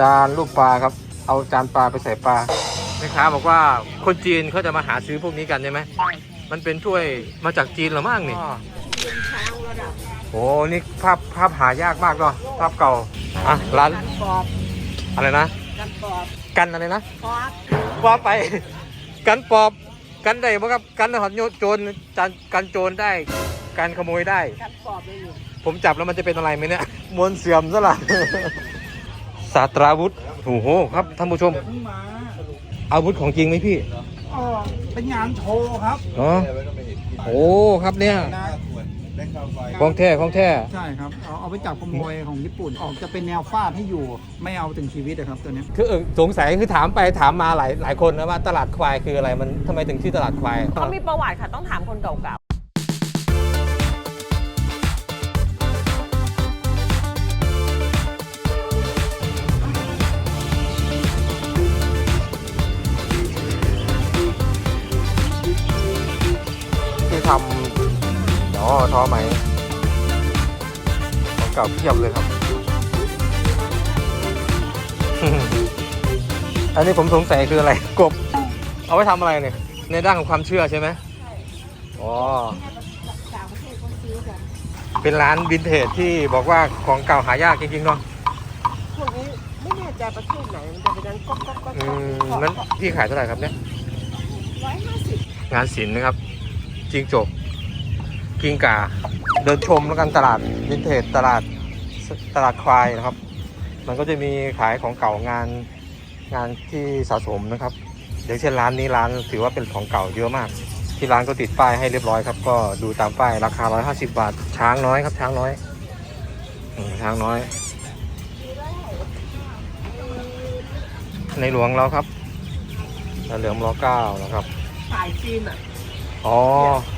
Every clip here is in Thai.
จานรูปปลาครับ เอาจานปลาไปใส่ปลาแม่ค้าบอกว่าคนจีนเขาจะมาหาซื้อพวกนี้กันใช่ไหมมันเป็นถ้วยมาจากจีนเหรือมั่งนี่โอ้นี่ภาพภาพหายากมากเนาะภาพเก่าอะร้านปอบอะไรนะ กันปอบกันอะไรนะปอบว่าไป กันปอบกันได้บ่ครับกันหอนโจรจันกันโจรได้การขโมยได้ กันปอบเลยอยู่ผมจับแล้วมันจะเป็นอะไรไหมเนี่ยมวลเสื่อมซะละศาสตราวุธโอ้โหครับท่านผู้ชม เพิ่งมาอาวุธของจริงไหมพี่อ๋อเป็นงานโชว์ครับ เนาะโอ้ครับเนี่ยนะ ของแท้ของแท้ ใช่ครับ เอาเอาไปจับขโมยของญี่ปุ่น ออกจะเป็นแนวฟาดให้อยู่ ไม่เอาถึงชีวิตนะครับตัวเนี้ย คือเออสงสัยคือถามไปถามมาหลายหลายคนนะว่าตลาดควายคืออะไรมันทำไมถึงชื่อตลาดควาย เขามีประวัติค่ะ ต้องถามคนเก่า ท้อไหมของเก่าเพียบเลยครับ อันนี้ผมสงสัยคืออะไร กบ เอาไว้ทำอะไรเนี่ย ในด้านของความเชื่อใช่ไหมอ๋อเป็นร้านวินเทจที่บอกว่าของเก่าหายากจริงๆเนาะๆพวกนี้ไม่แน่ใจประเทศไหน มันจะเป็นดังก๊อกก๊อกก๊อกอืมนั้นพี่ขายเท่าไหร่ครับเนี่ย ร้อยห้าสิบงานศิลป์นะครับจิงจก กิงกาเดินชมแล้วกันตลาดวินเทจตลาดตลาดควายนะครับ มันก็จะมีขายของเก่างานงานที่สะสมนะครับอย่างเช่นร้านนี้ร้านถือว่าเป็นของเก่าเยอะมาก ที่ร้านก็ติดป้ายให้เรียบร้อยครับ ก็ดูตามป้ายราคา 150 บาท ช้างน้อยครับ ช้างน้อยช้างน้อย ในหลวงเราครับในหลวงรอเก้านะครับขายฟิล์มอะ อ๋อ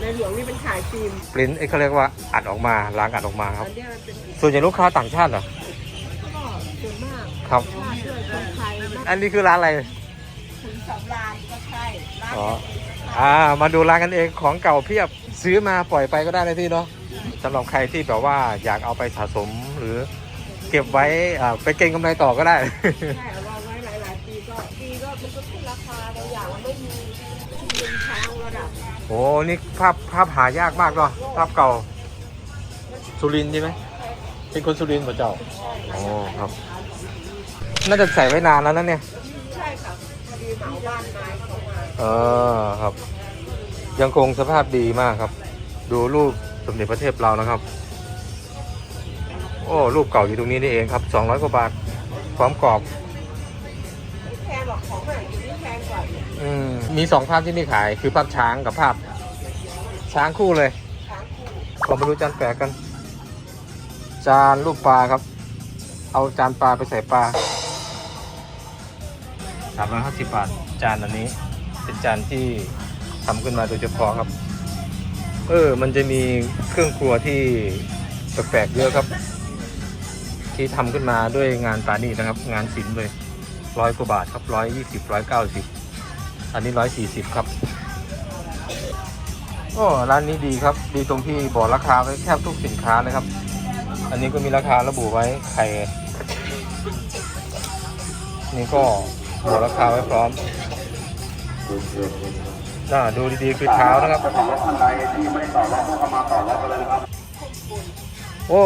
ในหลวงนี่เป็นขายฟิล์มปริ้นเขาเรียกว่าอัดออกมาล้างอัดออกมาคอัรับนเนี้ยมันเป็นส่วนใหญ่ลูกค้าต่างชาติเหรอ ก็ส่วนมากครับชาติด้วยคนไทยนะอันนี้คือร้านอะไร ถึงสำราญก็ใช่ร้านอ๋อเด็กอ่า มาดูร้านกันเองของเก่าเพียบซื้อมาปล่อยไปก็ได้นะพี่เนาะสำหรับใครที่แบบว่าอยากเอาไปสะสมหรือเก็บไว้อ่าไปเก็งกำไรต่อก็ได้ ใช่เอาไว้หลายๆปีก็ปีก็มันก็ขึ้นราคาบางอย่างมันไม่มีเป็นช้างระดับ โอ้นี่ภาพภาพหายากมากเนาะภาพเก่า สุรินทร์ใช่ไหมเป็นคนสุรินทร์ป่ะเจ้าโอ้ครับ น่าจะใส่ไว้นานแล้วนะเนี่ยใช่ค่ะพอดีเหมาบ้านไม้เข้ามาเออครับ ยังคงสภาพดีมากครับ ดูรูปสมเด็จพระเทพเรานะครับ โอ้รูปเก่าอยู่ตรงนี้นี่เองครับ 200กว่าบาทความกรอบไม่แพงหรอกของใหม่ อืมมีสองภาพที่นี่ขายคือภาพช้างกับภาพ ช้างคู่เลยช้างคู่ขอมาดูจานแปลกกัน จานรูปปลาครับ เอาจานปลาไปใส่ปลาสามร้อยห้าสิบบาท จานอันนี้ เป็นจานที่ทำขึ้นมาโดยเฉพาะครับ เออ มันจะมีเครื่องครัวที่แปลกๆเยอะครับ ที่ทำขึ้นมาด้วยงานปานี่นะครับ งานศิลป์เลยร้อยกว่าบาทครับร้อยยี่สิบร้อยเก้าสิบ อันนี้ร้อยสี่สิบครับโอ้ร้านนี้ดีครับ ดีตรงที่บอกราคาไว้แทบทุกสินค้าเลยครับ อันนี้ก็มีราคาระบุไว้ไข่นี่ก็บอกราคาไว้พร้อมน่าดูดีๆคือเท้านะครับโอ้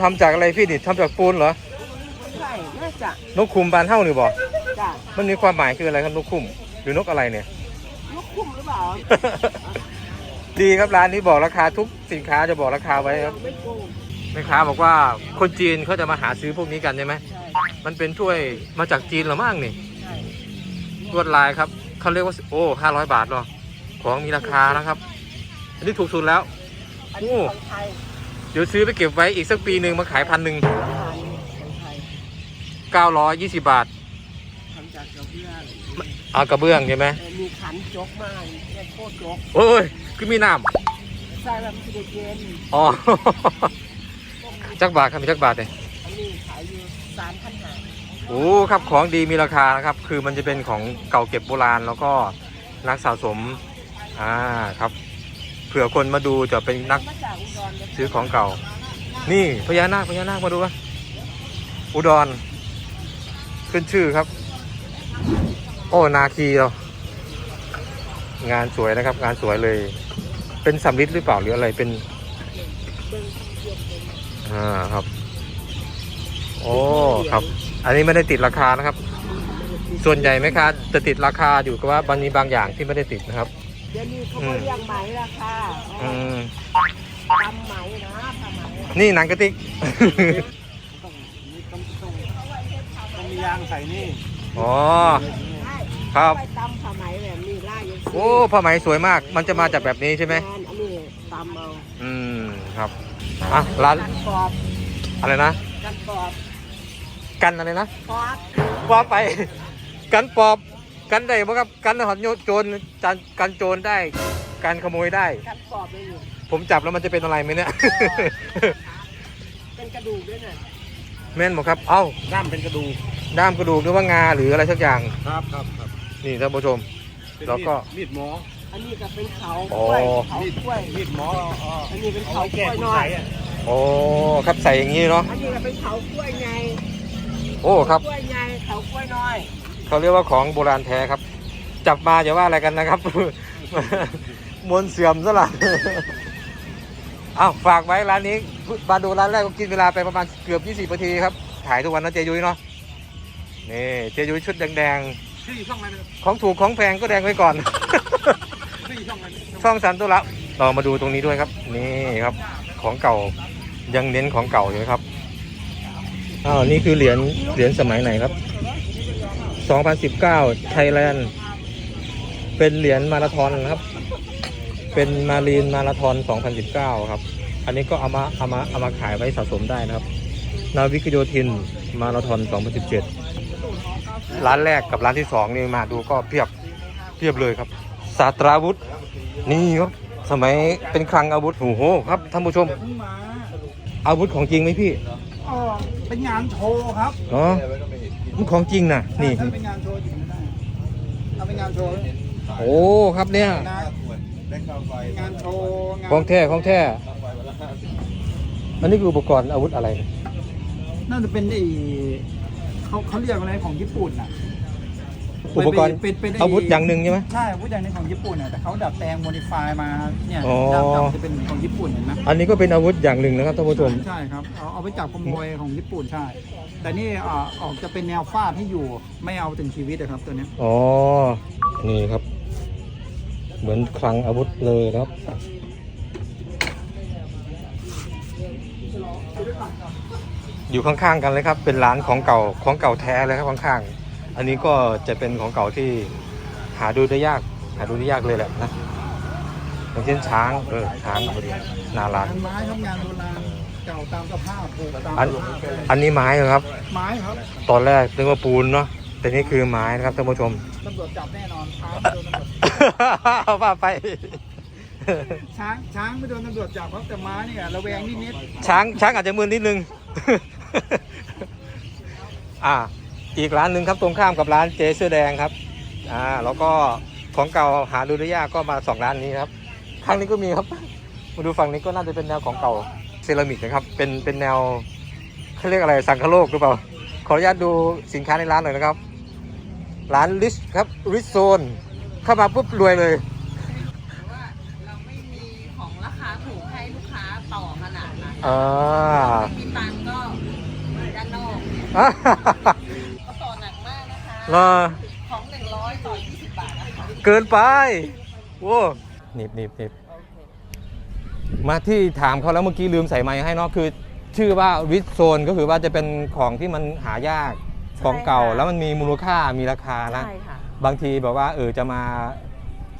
ทำจากอะไรพี่ดิทำจากปูนเหรอใช่น่าจะนกคุมบานเท่าหรือบ่จ้ะมันมีความหมายคืออะไรครับนกคุม หรือนกอะไรเนี่ยลูกคุ้มหรือเปล่าดีครับร้านนี้บอกราคาทุกสินค้าจะบอกราคาไว้ครับไม่โกงแม่ค้าบอกว่าคนจีนเขาจะมาหาซื้อพวกนี้กันใช่ไหม ใช่มันเป็นถ้วยมาจากจีนเหรือมั่งนี่ใช่ลวดลายครับเขาเรียกว่าโอ้ห้าร้อยบาทเนาะของมีราคานะครับ อันนี้ถูกสุดแล้ว อันนี้โอ้ของไทยเดี๋ยวซื้อไปเก็บไว้อีกสักปีหนึ่งมาขายพันหนึ่งอาหารของไทยเก้าร้อยยี่สิบบาท ทำจากกระเบื้อง เอากระเบื้องใช่ไหมเออมีขันจกมากเนี่ยโคตรจกโอ้ยคือมีน้ใส่แบบมันจะเย็นำอ๋อ จักบาทครับมีจักบาทเลยอันนี้ขายอยู่สามพันห้าโอ้ครับของดีมีราคานะครับ คือมันจะเป็นของเก่าเก็บโบราณแล้วก็นักสะสมอ่าครับเผื่อคนมาดูจะเป็นนัก มาจากอุดรเลยซื้อของเก่า นี่พญานาคพญานาคมาดูวะอุดร ขึ้นชื่อครับโอ้นาคีเรางานสวยนะครับ งานสวยเลย เป็นสำริดหรือเปล่าหรืออะไรเป็นอ่าครับ โอ้ครับ อันนี้ไม่ได้ติดราคานะครับ ส่วนใหญ่ไหมคะจะติดราคาอยู่กับว่าบางมีบางอย่างที่ไม่ได้ติดนะครับเดี๋ยวนี้เขาก็เรียกไหมราคาอืมทำไหมนะทำไหมนี่หนังกระติกต้องมียางใส่นี่อ๋อ ครับไปตำผ้าไหมแบบนี้ล่ายังโอ้ผ้าไหมสวยมาก มันจะมาจากแบบนี้ใช่ไหมอันนี้ตำเอาอืมครับอะร้านกันกรอบอะไรนะ กันกรอบกันอะไรนะกรอบว่าไป กันปอบกันได้บ่ครับกันหอนโจรกันกันโจรได้กันขโมยได้ กันกรอบเลยอยู่ผมจับแล้วมันจะเป็นอะไรไหมเนี่ย เป็นกระดูกด้วยน่ะแม่นบอกครับ เอ้า ด้ามเป็นกระดูกด้ามกระดูกหรือว่างาหรืออะไรสักอย่าง ครับครับครับ นี่ท่านผู้ชมเป็นแล้วก็ มีดหมออันนี้ก็เป็นเขาอ๋กอล้วยเขากล้วยมีดหมอเอ่ออันนี้เป็นเอาเขาไว้กแก้ล้วยคุณน้อใสยอะโอ้ครับใส่อย่างนี้เนาะอันนี้ก็เป็นเขากล้วยไงโอ้ครับ กล้วยไงเขากล้วยน้อยเขาเรียกว่าของโบราณแท้ครับ จับมาอย่าว่าอะไรกันนะครับ มวลเสื่อมซะละ อ้าวฝากไว้ร้านนี้มาดูร้านแรกก็กินเวลาไปประมาณเกือบ 20นาทีครับ ถ่ายทุกวันนะเจยุ้ยเนาะนี่เจยุ้ยชุดแดง ชื่อช่องอะไรนะๆของถูกของแพงก็แดงไว้ก่อน ชื่อช่องอะไรช่องสันตุละต่อมาดูตรงนี้ด้วยครับ นี่ครับ ของเก่ายังเน้นของเก่าอยู่นะครับอ้าวนี่คือเหรียญเหรียญสมัยไหนครับ 2019ไทยแลนด์เป็นเหรียญมาราธอนนะครับ เป็นมารีนมาราธอน 2019 ครับ อันนี้ก็เอามาเอามาเอามาขายไว้สะสมได้นะครับ นาวิกโยธินมาราธอน 2017 ร้านแรกกับร้านที่สองนี่มาดูก็เพียบเพียบเลยครับสาตราวุธ นี่ครับสมัยเป็นคลังอาวุธโอ้โหครับท่านผู้ชมเพิ่งมาอาวุธของจริงไหมพี่อ๋อเป็นงานโชว์ครับอ๋อมันของจริงนะนี่ถ้าเป็นงานโชว์จริงไม่ได้เอาเป็นงานโชว์โอ้ครับเนี่ยนะงานโชว์งานของแท้ของแท้อันนี้คืออุปกรณ์อาวุธอะไรน่าจะเป็นไอ้ เขาเขาเรียกอะไรของญี่ปุ่นอะอุปกรณ์เป็นเป็นไอาวุธอย่างหนึ่งใช่ไหมใช่อาวุธอย่างหนึงของญี่ปุ่นอะแต่เขาดัดแปลงโมดิฟายมาเนี่ยอ๋อด้ามจับจะเป็นของญี่ปุ่นเห็นไหมอันนี้ก็เป็นอาวุธอย่างหนึ่งนะครับท่านผู้ชม ใช่ครับเอาเอาไปจับขโมยของญี่ปุ่นใช่ แต่นี่อ่าออกจะเป็นแนวฟาดให้อยู่ไม่เอาถึงชีวิตนะครับตัวเนี้ยอ๋อ นี่ครับ เหมือนคลังอาวุธเลยนะครับ อยู่ข้างๆกันเลยครับ เป็นร้านของเก่าของเก่าแท้เลยครับข้างๆ อันนี้ก็จะเป็นของเก่าที่หาดูได้ยาก หาดูได้ยากเลยแหละนะอย่างเช่นช้างเออช้างพอดีน่ารักงานไม้ทำงานโบราณเก่าตามสภาพปลูกตามอันสภาพอันนี้ไม้เหรอครับ ไม้ครับ ตอนแรกนึกว่าปูนเนาะแต่นี่คือไม้นะครับท่านผู้ชมตำรวจจับแน่นอนช้างไม่โดนตำรวจเอาว่าไป ช้างช้างไม่โดนตำรวจจับครับแต่ม้าเนี่ยระแวงนิดช้างช้างอาจจะมึนนิดนึง อ่า อีกร้านหนึ่งครับตรงข้ามกับร้านเจเสื้อแดงครับ อ่า แล้วก็ของเก่าหาดูได้ยากก็มาสองร้านนี้ครับข้างนี้ก็มีครับ มาดูฝั่งนี้ก็น่าจะเป็นแนวของเก่าเซรามิกนะครับ เป็นเป็นแนวเขาเรียกอะไรสังคโลกหรือเปล่า ขออนุญาตดูสินค้าในร้านหน่อยนะครับ ร้านลิชครับริชโซนเข้ามาปุ๊บรวยเลย ว่าเราไม่มีของราคาถูกให้ลูกค้าต่อขนาดนั้น อ่าไม่มีตังค์ก็ด้านนอกก็ต่อหนักมากนะคะรอของ100ต่อ20บาทนะคะเกินไปโว้หนิบหนิบหนิบมาที่ถามเขาแล้วเมื่อกี้ลืมใส่ไม้ให้เนาะคือ ชื่อว่าวิสโซนก็คือว่าจะเป็นของที่มันหายากของเก่าแล้วมันมีมูลค่ามีราคานะ ใช่ค่ะ บางทีแบบว่าเออจะมา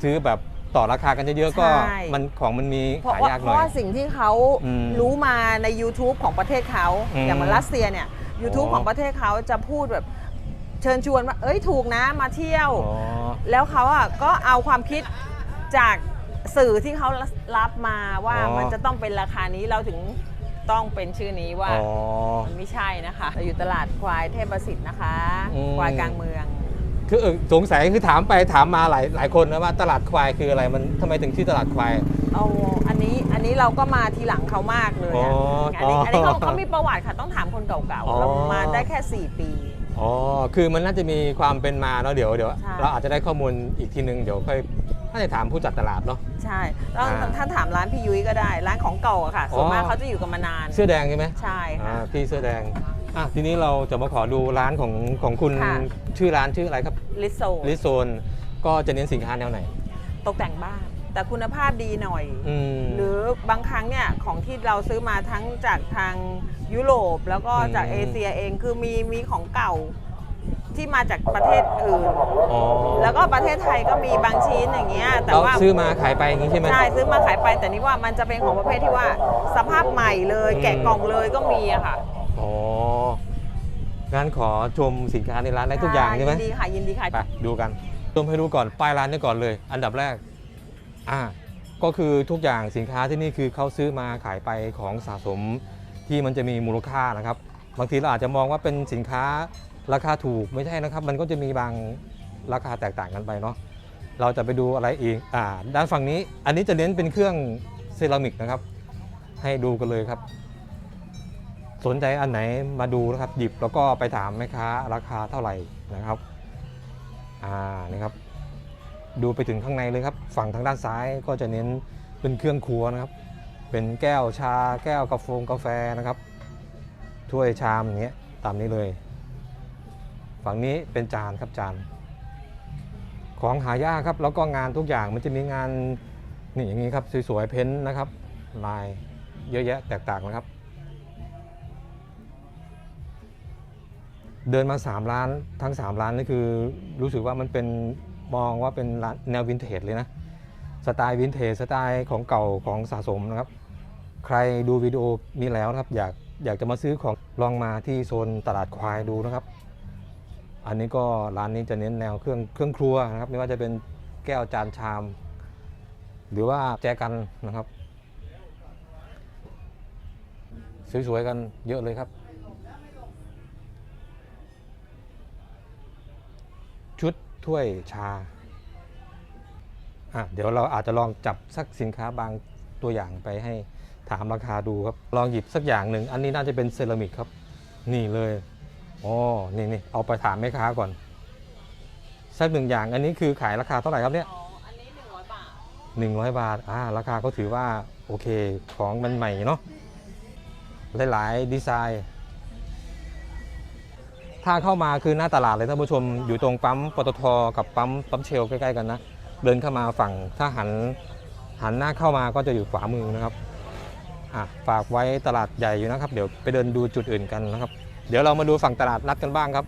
ซื้อแบบ ต่อราคากันเยอะๆก็ใช่ มันของมันมีเพราะหาว่ายากเพหน่ราะอยว่าสิ่งที่เขาอืมรู้มาใน YouTube ของประเทศเขาอืมอย่างเหมือนรัสเซียเนี่ย YouTube อ๋อของประเทศเขาจะพูดแบบเชิญชวนว่าเอ้ยถูกนะมาเที่ยว อ๋อ แล้วเขาอะก็เอาความคิดจากสื่อที่เขารับมาว่าอ๋อ มันจะต้องเป็นราคานี้เราถึงต้องเป็นชื่อนี้ว่า อ๋อ มันไม่ใช่นะคะ เราอยู่ตลาดควายเทพประสิทธิ์นะคะ อืม ควายกลางเมือง คือเออสงสัยคือถามไปถามมาหลายหลายคนนะว่าตลาดควายคืออะไรมันทำไมถึงชื่อตลาดควาย เอาอันนี้อันนี้เราก็มาทีหลังเขามากเลยอ๋ออะอันนี้อ๋ออัอันนี้เขาเขามีประวัติค่ะต้องถามคนเก่าอ๋อ ๆเรามาได้แค่ 4 ปีอ๋ออ๋อคือมันน่าจะมีความเป็นมาเนาะเดี๋ยวเดี๋ยวใช่ เราอาจจะได้ข้อมูลอีกทีนึงเดี๋ยวค่อยน่าจะถามผู้จัดตลาดเนาะ ใช่แล้วอ่าท่านถามร้านพี่ยุ้ยก็ได้ ร้านของเก่าอะค่ะส่วนอ๋อมากเขาจะอยู่กันมานาน เสื้อแดงใช่ไหมใช่อ่าค่ะพี่เสื้อแดง อะทีนี้เราจะมาขอดูร้านของของคุณค่ะ ชื่อร้านชื่ออะไรครับลิโซลิโซนก็จะเน้นสินค้าแนวไหน ตกแต่งบ้าน แต่คุณภาพดีหน่อย อืม หรือบางครั้งเนี่ยของที่เราซื้อมาทั้งจากทางยุโรปแล้วก็จากอืม เอเชียเองคือมีมีของเก่าที่มาจากประเทศอื่น อ๋อแล้วก็ประเทศไทยก็มีบางชิ้นอย่างเงี้ยแต่เราว่า ซื้อมาขายไปอย่างนี้ใช่ไหม ใช่ซื้อมาขายไปแต่นี่ว่ามันจะเป็นของประเภทที่ว่าสภาพใหม่เลย อืม แกะกล่องเลยก็มีอะค่ะ อ๋อ งั้นขอชมสินค้าในร้านได้ทุกอย่างใช่ไหมยินดีค่ะยินดีค่ะ ไปดูกันชมให้ดูก่อนป้ายร้านนี่ก่อนเลย อันดับแรก อ่า ก็คือทุกอย่างสินค้าที่นี่คือเขาซื้อมาขายไปของสะสมที่มันจะมีมูลค่านะครับ บางทีเราอาจจะมองว่าเป็นสินค้าราคาถูกไม่ใช่นะครับ มันก็จะมีบางราคาแตกต่างกันไปเนาะ เราจะไปดูอะไรอีก อ่า ด้านฝั่งนี้ อันนี้จะเน้นเป็นเครื่องเซรามิกนะครับ ให้ดูกันเลยครับ สนใจอันไหนมาดูนะครับหยิบแล้วก็ไปถามแม่ค้าราคาเท่าไหร่นะครับอ่านี่ครับ ดูไปถึงข้างในเลยครับ ฝั่งทางด้านซ้ายก็จะเน้นเป็นเครื่องครัวนะครับ เป็นแก้วชาแก้วกาแฟกาแฟนะครับถ้วยชามอย่างเงี้ยตามนี้เลย ฝั่งนี้เป็นจานครับจานของหายากครับแล้วก็งานทุกอย่างมันจะมีงานนี่อย่างนี้ครับสวยๆเพ้นท์นะครับลายเยอะแยะแตกต่างนะครับ เดินมา 3 ร้านทั้ง 3 ร้านนี่คือรู้สึกว่ามันเป็นมองว่าเป็นร้านแนววินเทจเลยนะสไตล์วินเทจสไตล์ของเก่าของสะสมนะครับ ใครดูวิดีโอนี้แล้วนะครับ อยากอยากจะมาซื้อของลองมาที่โซนตลาดควายดูนะครับ อันนี้ก็ร้านนี้จะเน้นแนวเครื่องเครื่องครัวนะครับไม่ว่าจะเป็นแก้วจานชาม หรือว่าแจกันนะครับ สวยๆกันเยอะเลยครับ ชุด ถ้วยชาอะเดี๋ยวเราอาจจะลองจับสักสินค้าบางตัวอย่างไปให้ถามราคาดูครับ ลองหยิบสักอย่างหนึ่ง อันนี้น่าจะเป็นเซรามิกครับ นี่เลยอ๋อนี่นี่เอาไปถามแม่ค้าก่อน สักหนึ่งอย่าง อันนี้คือขายราคาเท่าไหร่ครับเนี่ยอ๋ออันนี้100บาท100บาทอ่าราคาก็ถือว่าโอเคของมันใหม่เนาะหลายๆดีไซน์ ถ้าเข้ามาคือหน้าตลาดเลยท่านผู้ชมอยู่ตรงปั๊มปตทกับปั๊มปั๊มเชลใกล้ๆกันนะ เดินเข้ามาฝั่งถ้าหันหันหน้าเข้ามาก็จะอยู่ขวามือนะครับอะฝากไว้ตลาดใหญ่อยู่นะครับ เดี๋ยวไปเดินดูจุดอื่นกันนะครับ เดี๋ยวเรามาดูฝั่งตลาดนัดกันบ้างครับ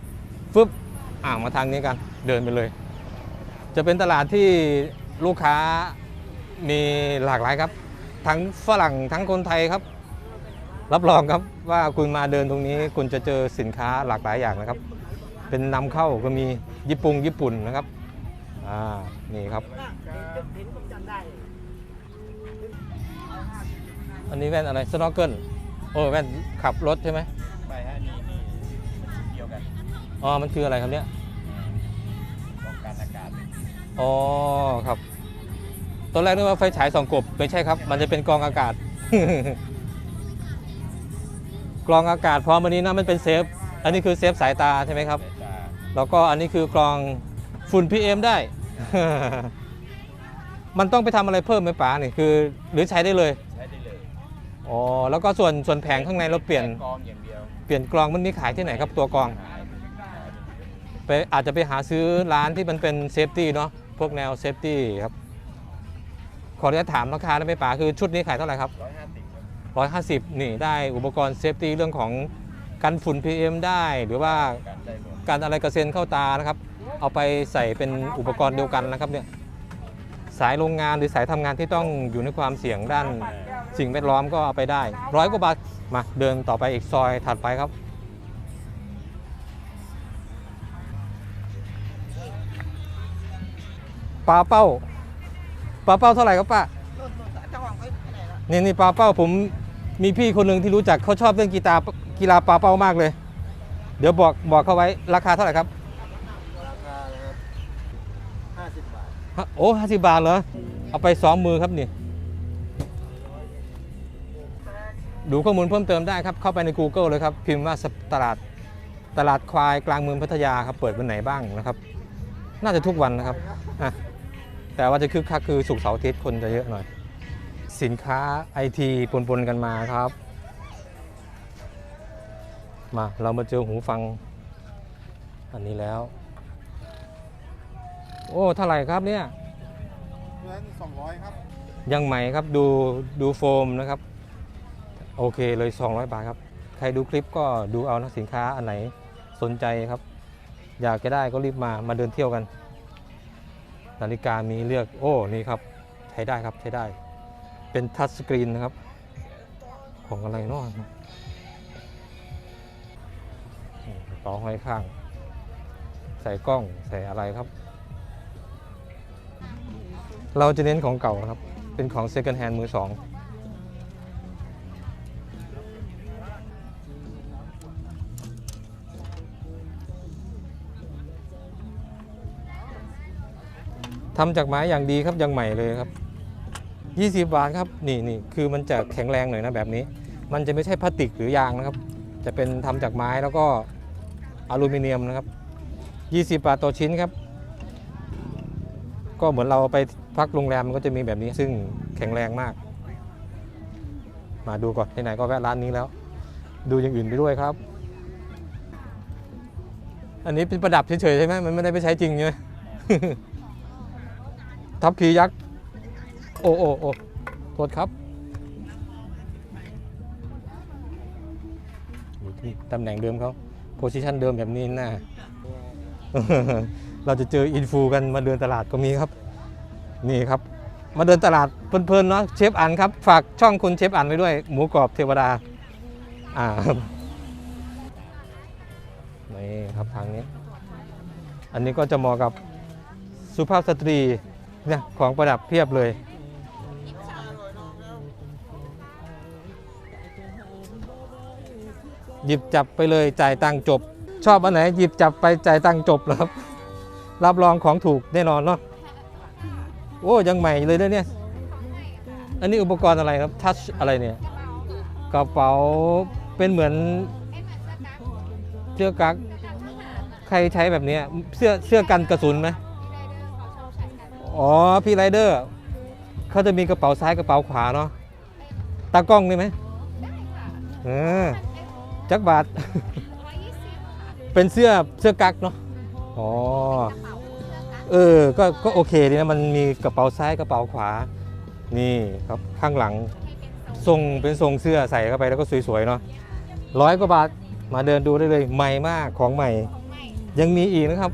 ฟึบอ่ามาทางนี้กันเดินไปเลย จะเป็นตลาดที่ลูกค้ามีหลากหลายครับ ทั้งฝรั่งทั้งคนไทยครับ รับรองครับว่าคุณมาเดินตรงนี้คุณจะเจอสินค้าหลากหลายอย่างนะครับ เป็นนำเข้าก็มีญี่ปุ่งญี่ปุ่นนะครับอ่านี่ครับ อันนี้แว่นอะไรสโนว์เกิลโอ้แว่นขับรถใช่ไหมไม่ฮะนี่นี่เดียวกันอ๋อมันคืออะไรครับเนี่ยป้องกันอากาศอ๋อครับตอนแรกนึกว่าไฟฉายส่องกบไม่ใช่ครับ มันจะเป็นกรองอากาศ กรองอากาศพร้อมอันนี้นะมันเป็นเซฟ อันนี้คือเซฟสายตาใช่ไหมครับ แล้วก็อันนี้คือกรองฝุ่นพีเอมได้ มันต้องไปทำอะไรเพิ่มไหมป๋านี่คือ หรือใช้ได้เลย ใช้ได้เลยอ๋อแล้วก็ส่วนส่วนแผงข้างในเราเปลี่ยนกรองอย่างเดียวเปลี่ยนกรองมันมีขายที่ไหนครับตัวกรองไปอาจจะไปหาซื้อร้านที่มันเป็นเซฟตี้เนาะพวกแนวเซฟตี้ครับ ขออนุญาตถามราคาได้ไหมป๋าคือชุดนี้ขายเท่าไหร่ครับ 150 150 นี่ได้อุปกรณ์เซฟตี้เรื่องของกันฝุ่น PM ได้ หรือว่ากันได้หมดการอะไรกระเซ็นเข้าตานะครับ เอาไปใส่เป็นอุปกรณ์เดียวกันนะครับเนี่ยสายโรงงานหรือสายทำงานที่ต้องอยู่ในความเสี่ยงด้านสิ่งแวดล้อมก็เอาไปได้ร้อยกว่าบาทมาเดินต่อไปอีกซอยถัดไปครับ ปลาเป้าปลาเป้าเท่าไหร่ครับป้านี่นี่ปลาเป้าผม มีพี่คนหนึ่งที่รู้จักเขาชอบเล่นกีตาร์กีฬาปลาเป้ามากเลย เดี๋ยวบอกบอกเขาไว้ราคาเท่าไหร่ครับราคานะครับห้าสิบบาทฮะโอ้ห้าสิบาทเหรอ เอาไปสองมือครับนี่ดูข้อมูลเพิ่มเติมได้ครับ เข้าไปใน Google เลยครับ พิมพ์ว่าตลาดตลาดควายกลางเมืองพัทยาครับ เปิดวันไหนบ้างนะครับ น่าจะทุกวันนะครับอะแต่ว่าจะคึกคักคือสุกร์เสาร์อาทิตย์คนจะเยอะหน่อย สินค้าไอทีปนๆกันมาครับ มาเรามาเจอหูฟัง อันนี้แล้ว โอ้เท่าไหร่ครับเนี่ยเงินสองร้อยครับ ยังใหม่ครับดูดูโฟมนะครับ โอเคเลย 200 บาทครับ ใครดูคลิปก็ดูเอานะสินค้าอันไหนสนใจครับ อยากจะได้ก็รีบมามาเดินเที่ยวกัน นาฬิกามีเลือกโอ้นี่ครับ ใช้ได้ครับใช้ได้ เป็นทัชสกรีนนะครับ ของอะไรนาะนี่ต่อห้อยข้าง ใส่กล้องใส่อะไรครับ เราจะเน้นของเก่าครับ เป็นของ Second Hand มือสองทำจากไม้อย่างดีครับยังใหม่เลยครับ 20 บาทครับนี่นี่คือมันจะแข็งแรงหน่อยนะแบบนี้ มันจะไม่ใช่พลาสติกหรือยางนะครับ จะเป็นทำจากไม้แล้วก็อลูมิเนียมนะครับ 20 บาทต่อชิ้นครับ ก็เหมือนเราไปพักโรงแรมมันก็จะมีแบบนี้ซึ่งแข็งแรงมาก มาดูก่อนไหนๆก็แวะร้านนี้แล้ว ดูอย่างอื่นไปด้วยครับ อันนี้เป็นประดับเฉยๆใช่ไหมมันไม่ได้ไปใช้จริงใช่ไหมทับพียักษ์ โอ้โอ้โอ้โทษครับตำแหน่งเดิมเขาโพซิชันเดิมแบบนี้น่าเราจะเจออินฟูกันมาเดินตลาดก็มีครับ นี่ครับ มาเดินตลาดเพลินๆเนาะเชฟอันครับ ฝากช่องคุณเชฟอันไว้ด้วย หมูกรอบเทวดา อ่านี่ครับทางนี้ อันนี้ก็จะเหมาะกับสุภาพสตรีเนี่ยของประดับเพียบเลย หยิบจับไปเลยจ่ายตังค์จบ ชอบอันไหนหยิบจับไปจ่ายตังค์จบแล้วครับ รับรองของถูกแน่นอนเนาะโอ้ยังใหม่เลยเนี่ย อันนี้อุปกรณ์อะไรครับทัชอะไรเนี่ยกระเป๋าเป็นเหมือนเสื้อกั๊กใครใช้แบบเนี้ยเสื้อเสื้อกันกระสุนไหมอ๋อพี่ไรเดอร์เขาจะมีกระเป๋าซ้ายกระเป๋าขวาเนาะตากล้องได้ไหมเออ จักบาท เป็นเสื้อเสื้อกั๊กเนาะอ๋อเออก็ก็โอเคดีนะมันมีกระเป๋าซ้ายกระเป๋าขวา นี่ครับข้างหลังทรงเป็นทรงเสื้อใส่เข้าไปแล้วก็สวยๆเนาะร้อยกว่าบาทมาเดินดูได้เลยใหม่มากของใหม่ ยังมีอีกนะครับ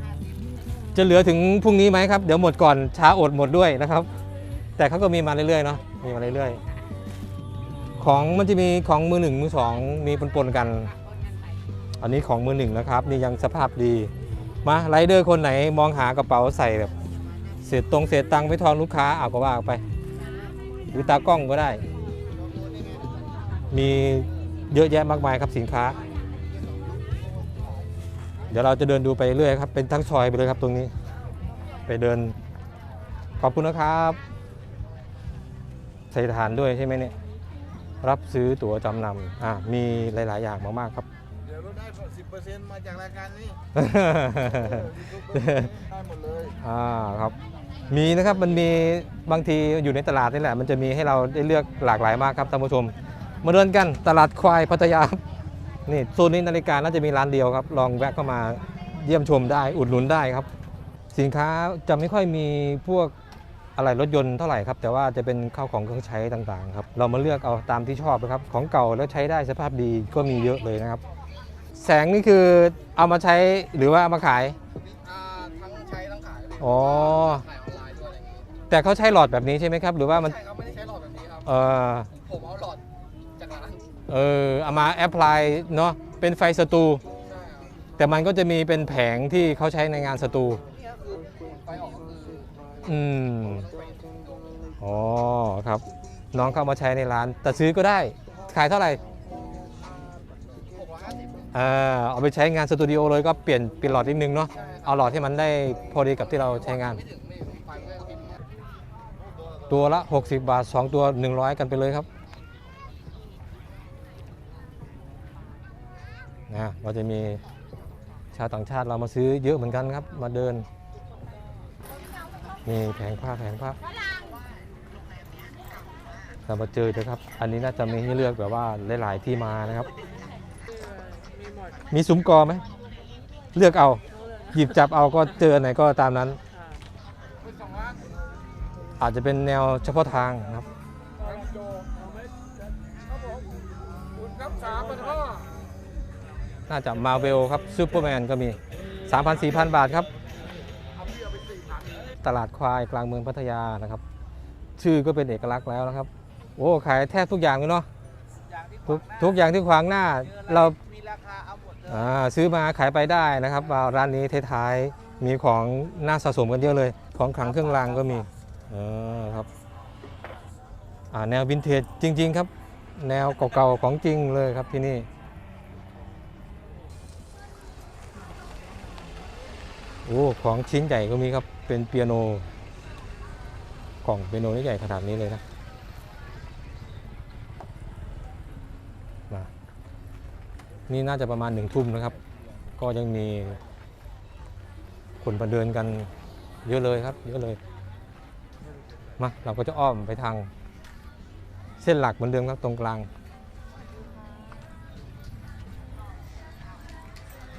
จะเหลือถึงพรุ่งนี้ไหมครับ เดี๋ยวหมดก่อนช้าอดหมดด้วยนะครับ แต่เขาก็มีมาเรื่อยๆเนาะมีมาเรื่อยๆ ของมันจะมีของมือหนึ่งมือสองมีปนๆกัน อันนี้ของมือหนึ่งนะครับ นี่ยังสภาพดี มาไรเดอร์คนไหนมองหากระเป๋าใส่แบบเศษตรงเศษตังไปทอนลูกค้าเอาก็ว่าไปหรือตากล้องก็ได้ มีเยอะแยะมากมายครับสินค้า เดี๋ยวเราจะเดินดูไปเรื่อยครับ เป็นทั้งซอยไปเลยครับตรงนี้ ไปเดิน ขอบคุณนะครับ ใส่ฐานด้วยใช่ไหมเนี่ย รับซื้อตั๋วจำนำอะมีหลาย ๆ อย่างมากๆครับ เดี๋ยวลดได้สิบเปอร์เซ็นต์มาจากรายการนี้ได้หมดเลยอ่าครับ มีนะครับมันมีบางทีอยู่ในตลาดนี่แหละ มันจะมีให้เราได้เลือกหลากหลายมากครับท่านผู้ชม มาเดินกันตลาดควายพัทยาครับนี่โซนนี้นาฬิกาน่าจะมีร้านเดียวครับ ลองแวะเข้ามาเยี่ยมชมได้อุดหนุนได้ครับ สินค้าจะไม่ค่อยมีพวก อะไรรถยนต์เท่าไหร่ครับแต่ว่าจะเป็นข้าวของเครื่องใช้ต่างๆครับเรามาเลือกเอาตามที่ชอบนะครับของเก่าแล้วใช้ได้สภาพดีก็มีเยอะเลยนะครับ แสงนี่คือเอามาใช้หรือว่าเอามาขาย อ่าทั้งใช้ทั้งขายอ๋อ ขายออนไลน์ด้วยอะไรอย่างงี้แต่เขาใช้หลอดแบบนี้ใช่ไหมครับ หรือว่ามันใช่ครับไม่ได้ใช้หลอดแบบนี้ครับ เออผมเอาหลอดจากร้านเออเอามาแอพพลายเนาะเป็นไฟสตู ใช่ครับแต่มันก็จะมีเป็นแผงที่เขาใช้ในงานสตู นี่ก็คือไฟออกก็คื อืมอ๋อครับ น้องเข้ามาใช้ในร้าน แต่ซื้อก็ได้ ขายเท่าไหร่หกร้ออเอาไปใช้งานสตูดิโอเลยก็เปลี่ยนเปลี่ยนหลอดนิดนึงเนาะเอาหลอดที่มันได้พอดีกับที่เราใช้งานไม่ถึงไม่ถึงไฟไม่ก็บินเนี่ยตัวละ 60 บาท 2 ตัว 100 กันไปเลยครับนะเราจะมีชาวต่างชาติเรามาซื้อเยอะเหมือนกันครับ มาเดิน นี่แผงผ้าแผงผ้าเรามาเจอเถอะครับ อันนี้น่าจะมีให้เลือกแบบว่าหลายๆที่มานะครับ มีซุ้มกอไหม เลือกเอา หยิบจับเอาก็เจอไหนก็ตามนั้น อาจจะเป็นแนวเฉพาะทางนะครับน่าจะมาเวลครับซูเปอร์แมนก็มี 3,000 4,000 บาทครับ ตลาดควายกลางเมืองพัทยานะครับ ชื่อก็เป็นเอกลักษณ์แล้วนะครับโอ้ขายแทบทุกอย่างเลยเนาะทุกทุกอย่างที่ขวางหน้าเรามีราคาเอาหมดเลยซื้อมาขายไปได้นะครับร้านนี้ท้ายๆมีของน่าสะสมกันเยอะเลย ของขลังเครื่องรางก็มีเออครับอ่าแนววินเทจจริง ๆ ครับ แนวเก่าๆของจริงเลยครับที่นี่ โอ้ของชิ้นใหญ่ก็มีครับเป็นเปียโนกล่องเปียโนนี่ใหญ่ขนาดนี้เลยนะมานี่น่าจะประมาณหนึ่งทุ่มนะครับ ก็ยังมีคนมาเดินกันเยอะเลยครับเยอะเลยมาเราก็จะอ้อมไปทางเส้นหลักเหมือนเดิมครับตรงกลาง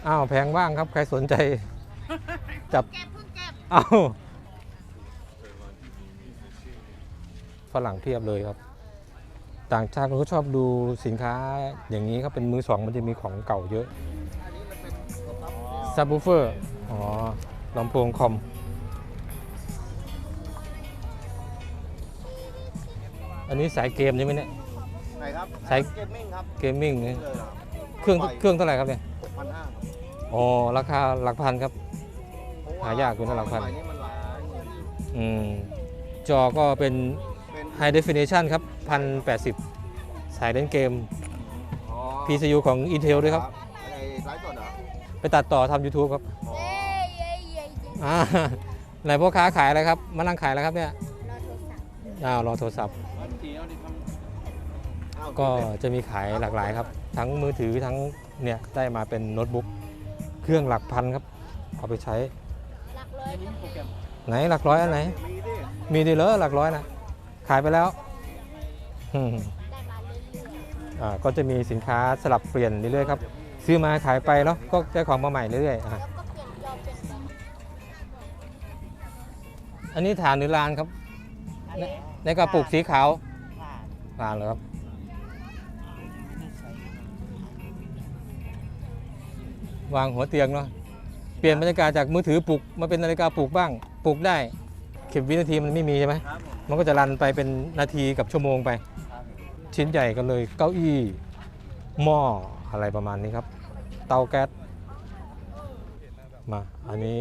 อ้าวแพงว่างครับใครสนใจ จับเก็บเพิ่งเก็บเอาฝรั่งเพียบเลยครับ ต่างชาติเขาก็ชอบดูสินค้าอย่างนี้ครับเป็นมือสองมันจะมีของเก่าเยอะซับบูเฟอร์ อ๋อลำโพงคอม อันนี้สายเกมใช่ไหมเนี่ย ไหนครับใช้ เกมมิ่งครับเกมมิ่งเนี่ยเลยเหรอเครื่องเครื่องเท่าไหร่ครับเนี่ยหกพันห้าอ๋อ ราคาหลักพันครับ หายากอยู่นะหลักพันนี่มันหลายเงินอืมจอก็เป็น เป็น High Definition ครับ 1080 สายเล่นเกม อ๋อ PCU ของ Intel ด้วยครับอะไรไลฟ์สดเหรอไปตัดต่อทำ YouTube ครับอ๋ออ่าไหนพ่อค้าขายอะไรครับ มานั่งขายอะไรครับเนี่ยอ้าวรอโทรศัพท์ อ้าวก็จะมีขายหลากหลายครับ ทั้งมือถือทั้งเนี่ยได้มาเป็นโน้ตบุ๊กเครื่องหลักพันครับ เอาไปใช้ ไหนหลักร้อยอันไหน มีดีเลยหลักร้อยนะขายไปแล้วอ่าก็จะมีสินค้าสลับเปลี่ยนเรื่อยๆครับซื้อมาขายไปเนาะก็ได้ของมาใหม่เรื่อยๆอะอันนี้ฐานหรือลานครับ ในกระปุกสีขาวลานเหรอครับวางหัวเตียงเนาะ ปลี่ยนบรรยากาศจากมือถือปลุกมาเป็นนาฬิกาปลุกบ้างปลุกได้เข็มวินาทีมันไม่มีใช่ไหมครับผมมันก็จะรันไปเป็นนาทีกับชั่วโมงไป ครับชิ้นใหญ่กันเลยเก้าอี้หม้ออะไรประมาณนี้ครับ เตาแก๊สมาอันนี้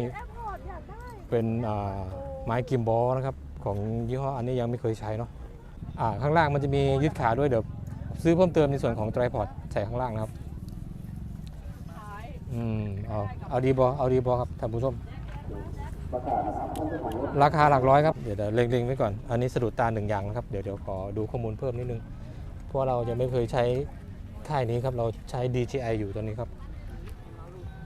เป็นอ่าไม้กิมบอลนะครับของยี่ห้ออันนี้ยังไม่เคยใช้เนาะอ่าข้างล่างมันจะมียึดขาด้วยเดี๋ยวซื้อเพิ่มเติมในส่วนของไตรพอดใส่ข้างล่างนะครับ อืมเอาเอาดีบอเอาดีบอครับท่านผู้ชม ราคาหลักร้อยครับเดี๋ยวเดี๋ยวเล็งๆไว้ก่อน อันนี้สะดุดตาหนึ่งอย่างนะครับเดี๋ยวเดี๋ยวขอดูข้อมูลเพิ่มนิดนึง เพราะเรายังไม่เคยใช้ค่ายนี้ครับ เราใช้ DJI อยู่ตอนนี้ครับ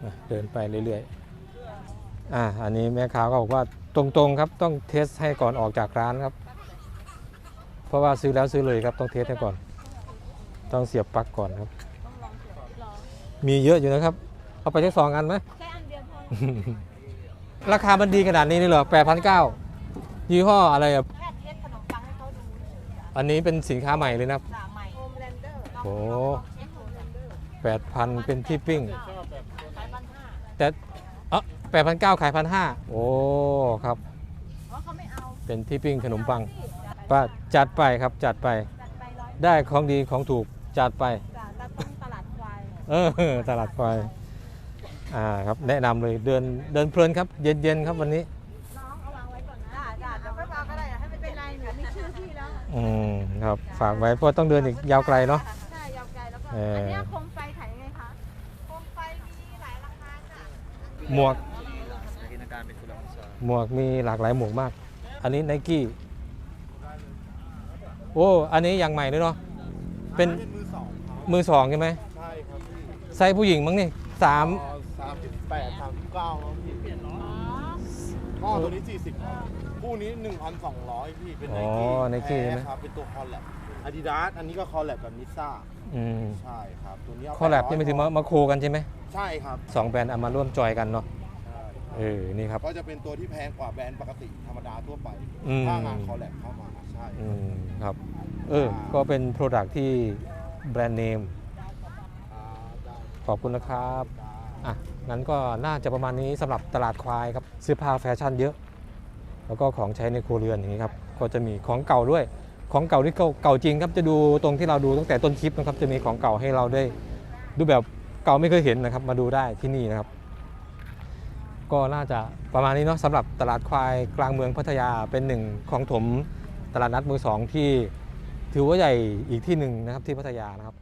อะเดินไปเรื่อยๆอ่าอันนี้แม่ค้าก็บอกว่าตรงๆครับต้องเทสให้ก่อนออกจากร้านครับ เพราะว่าซื้อแล้วซื้อเลยครับต้องเทสให้ก่อน ต้องเสียบปลั๊กก่อนครับ มีเยอะอยู่นะครับ เอาไปแค่สองอันไหมแค่อันเดียวพอราคามันดีขนาดนี้เลยเหรอแปดพันเก้ายี่ห้ออะไรอะแค่เทสขนมปังให้เขาดูอันนี้เป็นสินค้าใหม่เลยนะครับสาใหม่โฮมแลนเดอร์โอ้เช็คโฮมแลนเดอร์แปดพันเป็นที่ปิ้ง ขายพันห้าแต่เออแปดพันเก้าขายพันห้าโอ้ครับ เพราะเขาไม่เอาเป็นที่ปิ้งขนมปังป้าจัดไปครับจัดไป จัดไปร้อยได้ของดีของถูกจัดไป จ่าตาต้นตลาดควายเออตลาดควาย อ่าครับแนะนำเลยเดินเดินเพลินครับ เย็นๆครับวันนี้ น้องเอาวางไว้ก่อนนะจ่าจ่าเดี๋ยวค่อยมาก็ได้ให้มันเป็นไรหนูมีชื่อพี่แล้วอืมครับฝากไว้เพราะต้องเดินอีกยาวไกลเนาะ ใช่ยาวไกลแล้วก็ เอออั อันเนี้ยโคมไฟขายยังไงคะโคมไฟมีหลายราคาจ้ะหมวกกิจการเป็นสุรมสารหมวกมีหลากหลายหมวกมาก อันนี้ไนกี้โอ้อันนี้อย่างใหม่เลยเนาะเป็นมือสองครับมือสองใช่ไหมใช่ครับไซส์ผู้หญิงมั้งนี่สามสามสิบ แปดสามสิบเก้าครับพี่เปลี่ยนล้ออ๋อตัวนี้สี่สิบครับคู่นี้หนึ่งพันสองร้อยพี่เป็นไนอ๋อกี้ Nike ใช่ไหม ครับเป็นตัวคอลแลบอาดิดาสอันนี้ก็คอลแลบกับนิสซ่าอืมใช่ครับตัวนี้เาคอลแลบ800นี่หมายถึงมามาโคกันใช่ไหมใช่ครับสองแบรนด์เอามาร่วมจอยกันเนาะใช่เออนี่ครับ ก็จะเป็นตัวที่แพงกว่าแบรนด์ปกติธรรมดาทั่วไป อืม ถ้างานคอลแลบเข้ามาใช่อืมครับ เออ ก็เป็นโปรดักที่แบรนด์เนม อ่าได้ขอบคุณนะครับ ได้ อะงั้นก็น่าจะประมาณนี้สำหรับตลาดควายครับเสื้อผ้าแฟชั่นเยอะ แล้วก็ของใช้ในครัวเรือนอย่างนี้ครับก็จะมีของเก่าด้วย ของเก่านี่เก่าเก่าจริงครับจะดูตรงที่เราดูตั้งแต่ต้นคลิปนะครับจะมีของเก่าให้เราได้ ดูแบบเก่าไม่เคยเห็นนะครับ มาดูได้ที่นี่นะครับ ก็น่าจะประมาณนี้เนาะสำหรับตลาดควายกลางเมืองพัทยาเป็นหนึ่งของถมตลาดนัดมือสองที่ถือว่าใหญ่อีกที่หนึ่งนะครับที่พัทยานะครับ